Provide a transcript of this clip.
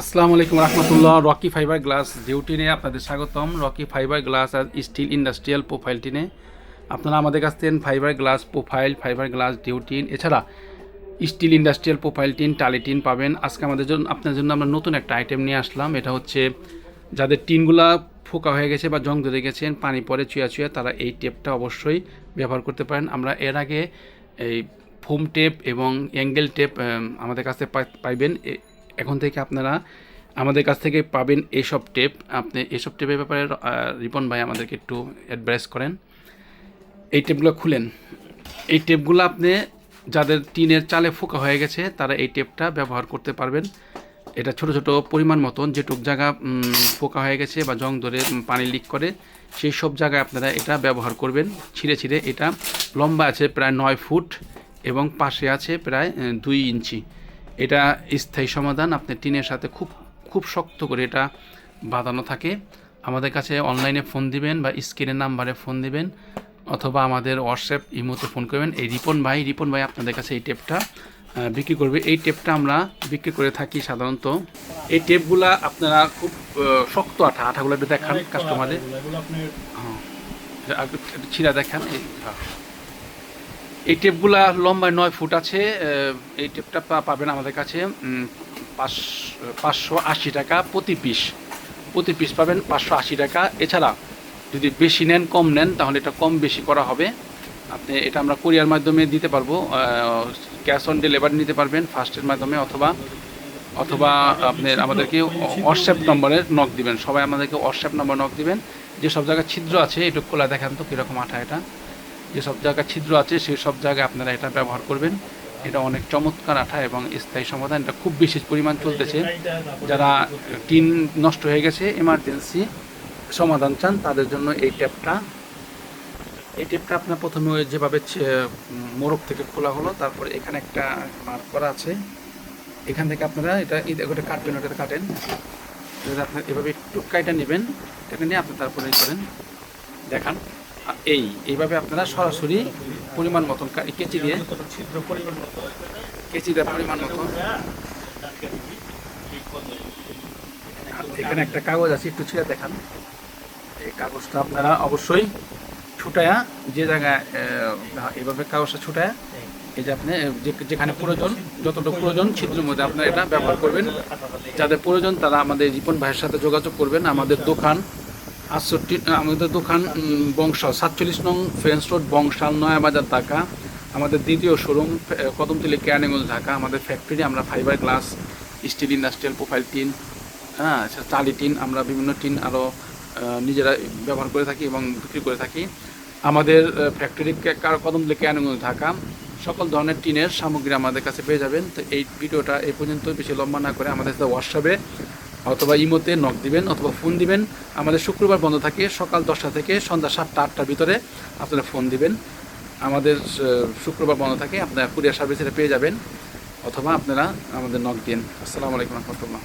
আসসালামু আলাইকুম রহমতুল্লাহ, রকি ফাইবার গ্লাস ডিউটিনে আপনাদের স্বাগতম। রকি ফাইবার গ্লাস আর স্টিল ইন্ডাস্ট্রিয়াল প্রোফাইল টিনে আপনারা আমাদের কাছ থেকে fibre glass profile, fibre glass ডিউটিন এছাড়া স্টিল ইন্ডাস্ট্রিয়াল প্রোফাইল টিন, টালি টিন পাবেন। আজকে আমাদের জন্য আপনার জন্য আমরা নতুন একটা আইটেম নিয়ে আসলাম। এটা হচ্ছে যাদের টিনগুলা ফোকা হয়ে গেছে বা জং ধরে গেছেন পানি পরে চুয়া চুয়া তারা এই টেপটা অবশ্যই ব্যবহার করতে পারেন। আমরা এর আগে এই ফোম টেপ এবং অ্যাঙ্গেল টেপ আম, আমাদের কাছে পাই- পাইবেন। এখন থেকে আপনারা আমাদের কাছ থেকে পাবেন এইসব টেপ। আপনি এইসব টেপের ব্যাপারে রিপন ভাই আমাদেরকে একটু অ্যাডভাইস করেন। এই টেপগুলো খুলেন। এই টেপগুলো আপনি যাদের টিনের চালে ফোকা হয়ে গেছে তারা এই টেপটা ব্যবহার করতে পারবেন। এটা ছোট ছোট পরিমাণ মতন যেটুক জায়গা ফোকা হয়ে গেছে বা জং ধরে পানি লিক করে সেই সব জায়গায় আপনারা এটা ব্যবহার করবেন। ছিঁড়ে ছিঁড়ে এটা লম্বা আছে প্রায় নয় ফুট। এবং পাশে আছে প্রায় দুই ইঞ্চি। এটা স্থায়ী সমাধান আপনি টিনের সাথে খুব খুব শক্ত করে এটা বাঁধানো থাকে। আমাদের কাছে অনলাইনে ফোন দিবেন বা স্ক্রিনের নাম্বারে ফোন দিবেন অথবা আমাদের হোয়াটসঅ্যাপ ইমোতে ফোন করবেন। এই রিপন ভাই রিপন ভাই আপনাদের কাছে এই টেপটা বিক্রি করবে। এই টেপটা আমরা বিক্রি করে থাকি সাধারণত। এই টেপগুলা আপনারা খুব শক্ত আঠা আঠাগুলো একটু দেখান কাস্টমারে হ্যাঁ। ছিঁড়া দেখান এই হ্যাঁ। এই টেপগুলা লম্বায় নয় ফুট আছে এই টেপটা পাবেন আমাদের কাছে পাঁচ পাঁচশো আশি টাকা প্রতি পিস। প্রতি পিস পাবেন পাঁচশো আশি টাকা। এছাড়া যদি বেশি নেন, কম নেন, তাহলে এটা কম বেশি করা হবে। আপনি এটা আমরা কোরিয়ার মাধ্যমে দিতে পারব ক্যাশ অন ডেলিভারি নিতে পারবেন ফার্স্টের মাধ্যমে, অথবা অথবা আপনি আমাদেরকে হোয়াটসঅ্যাপ নম্বরে নক দিবেন। সবাই আমাদেরকে হোয়াটসঅ্যাপ নম্বর নক দিবেন। যেসব জায়গায় ছিদ্র আছে, একটু খোলা দেখান তো কীরকম আঠা এটা। যেসব জায়গায় ছিদ্র আছে সেই সব জায়গায় আপনারা এটা ব্যবহার করবেন। এটা অনেক চমৎকার আঠা এবং স্থায়ী সমাধান। এটা খুব বিশেষ পরিমাণ চলতেছে। যারা টিন নষ্ট হয়ে গেছে এমার্জেন্সি সমাধান চান, তাদের জন্য এই ট্যাপটা। এই টেপটা আপনার প্রথমে যেভাবে মোড়ক থেকে খোলা হলো, তারপরে এখানে একটা মার্ক করা আছে। এখান থেকে আপনারা এটা ওটা কাটবেন ওটা কাটেন। আপনার এভাবে একটু কাইটা নেবেন। এটা নিয়ে আপনি তারপরে করেন। দেখান। এই, এইভাবে আপনারা সরাসরি পরিমাণ মতন কেচি দিয়ে কেচি দেওয়ার পরিমাণ মতন। এখানে একটা কাগজ আছে, একটু ছিঁড়ে দেখান। এই কাগজটা আপনারা অবশ্যই ছুটায়া যে জায়গায় এইভাবে কাগজটা ছুটায়া, এই যে আপনি যেখানে প্রয়োজন, যতটুকু প্রয়োজন, ছিদ্রের মধ্যে আপনারা এটা ব্যবহার করবেন। যাদের প্রয়োজন, তারা আমাদের রিপন ভাইয়ের সাথে যোগাযোগ করবেন। আমাদের দোকান আটষট্টি আমাদের দোকান বংশাল, সাতচল্লিশ নং ফ্রেন্স রোড, বংশাল, নয়াবাজার, ঢাকা। আমাদের দ্বিতীয় শোরুম কদমতলি কেয়ানিগঞ্জ ঢাকা। আমাদের ফ্যাক্টরি আমরা fibre glass steel industrial profile tin হ্যাঁ টালি টিন আমরা বিভিন্ন টিন আরও নিজেরা ব্যবহার করে থাকি এবং বিক্রি করে থাকি। আমাদের ফ্যাক্টরি কদমতলি কেয়ানিগঞ্জ ঢাকা। সকল ধরনের টিনের সামগ্রী আমাদের কাছে পেয়ে যাবেন। তো এই ভিডিওটা এই পর্যন্ত বেশি লম্বা না করে আমাদের হোয়াটসঅ্যাপে অথবা ইমোতে নক দিবেন অথবা ফোন দিবেন। আমাদের শুক্রবার বন্ধ থাকে, সকাল দশটা থেকে সন্ধ্যা সাতটা, আটটার ভিতরে আপনারা ফোন দিবেন। আমাদের শুক্রবার বন্ধ থাকে, আপনারা কুরিয়ার সার্ভিসে পেয়ে যাবেন, অথবা আপনারা আমাদের নক দিন আসসালামু আলাইকুম রহমতুল্লাহ।